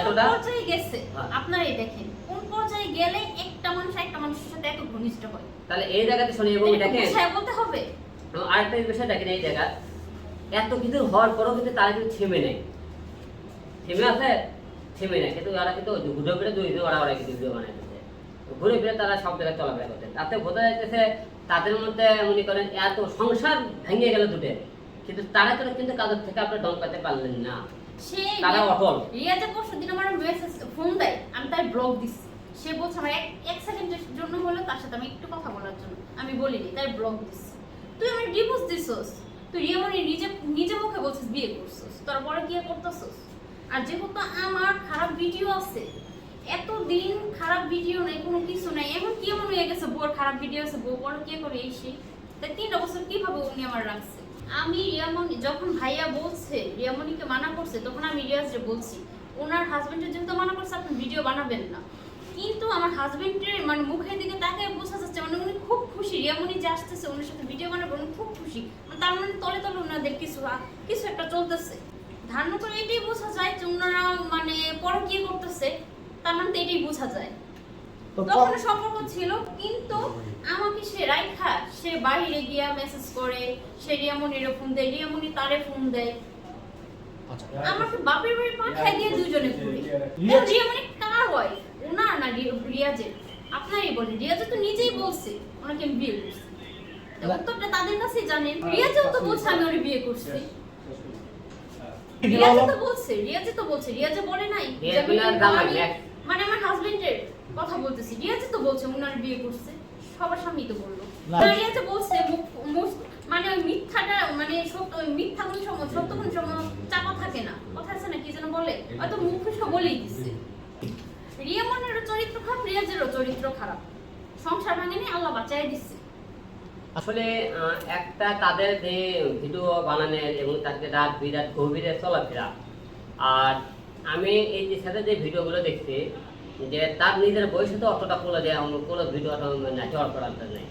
পর্যায়ে গেছে? হ্যাঁ। আপনারাই দেখেন। কোন পর্যায়ে গেলে একটা মানুষ একটা মানুষের সাথে এত ঘনিষ্ঠ হয়? তাহলে এই জায়গাতে শুনি এবং দেখেন। বলতে হবে? আরেকটা বিষয় দেখেন এই জায়গা। এত কিছু হওয়ার পরেও কিন্তু তারা কিন্তু থেমে নেই। থেমে আছে থেমে নেই। কিন্তু ওরা কিন্তু ঘুরে ফিরে ওরা ওরা কিন্তু ভিডিও ঘুরে ফিরে তারা সব জায়গায় চলাফেরা করছে। তাতে বোঝা যাইতেছে তাদের মধ্যে মনে করেন এত সংসার ভেঙে গেল দুটে কিন্তু তারা কিন্তু কিন্তু কাদের থেকে আপনি দম পাতে পারলেন না। তারা অটল। রিয়াজে পরশু দিন আমার মেসেজ ফোন দেয়। আমি তাই ব্লগ দিচ্ছি। সে বলছে আমার এক এক সেকেন্ডের জন্য হলো তার সাথে আমি একটু কথা বলার জন্য। আমি বলিনি তাই ব্লগ দিচ্ছি। তুই আমার ডিভোর্স দিছস। তুই রিয়ামনি নিজে নিজে মুখে বলছিস বিয়ে করছিস। তোর পরে কি করতেছস? আর যেহেতু আমার খারাপ ভিডিও আছে এতদিন খারাপ ভিডিও নেই কোনো কিছু নাই এখন কি এমন হয়ে গেছে বউর খারাপ ভিডিও আছে বউ কে করে এই সেই। তাই তিনটা বছর কীভাবে উনি আমার রাখছে? আমি রিয়ামনি যখন ভাইয়া বলছে রিয়ামনিকে মানা করছে, তখন আমি রিয়াজকে বলছি, ওনার হাজবেন্ডের যেহেতু মানা করছে, আপনি ভিডিও বানাবেন না। কিন্তু আমার হাজবেন্ডের মানে মুখের দিকে তাকে বোঝা যাচ্ছে মানে উনি খুব খুশি রিয়ামনি যে আসতেছে ওনার সাথে ভিডিও বানাবো, উনি খুব খুশি। মানে তার মানে তলে তলে ওনাদের কিছু কিছু একটা চলতেছে। ধারণা করে এটাই বোঝা যায় যে ওনারা মানে পরকীয় করতেছে, তার মানে এটাই বোঝা যায়। তখন সম্পর্ক ছিল কিন্তু আমাকে সে রাইখা সে বাইরে গিয়া মেসেজ করে সে রিয়ামনির ফোন দেয় রিয়ামনি তারে ফোন দেয়। আচ্ছা আমাকে বাপের বাড়ি পাঠায় দিয়ে দুজনে ঘুরে। রিয়ামনি কার হয় ওনার না রি- রিয়াজের? আপনারই বলেন রিয়াজে তো নিজেই বলছে ওনাকে আমি বিয়ে করছি। তো উত্তরটা তাদের কাছেই জানেন। রিয়াজেও তো বলছে আমি ওরে বিয়ে করছি। রিয়াজে তো বলছে রিয়াজে তো বলছে রিয়াজে বলে নাই মানে আমার হাজবেন্ডের কথা বলতেছি। রিয়াজে তো বলছে উনার বিয়ে করছে। সবার সামনেই তো বলল। রিয়াজে বলছে মানে ওই মিথ্যাটা মানে সত্য ওই মিথ্যা কোন সময় সত্য কোন সময় চাপা থাকে না। কথা আছে না কি যেন বলে। হয়তো মুখে সব বলেই দিচ্ছে রিয়া মনেরও চরিত্র খারাপ রিয়াজেরও চরিত্র খারাপ। সংসার ভাঙেনি আল্লাহ বাঁচাই দিচ্ছে আসলে আহ, একটা তাদের যে ভিডিও বানানোর এবং তাদের রাত বিরাট গভীরে চলাফেরা আর আমি এই যে সাথে যে ভিডিওগুলো দেখছি, যে তার নিজের বয়সে তো অতটা কোনো দেয় কোনো ভিডিও নেটওয়ার্ক করার নেই।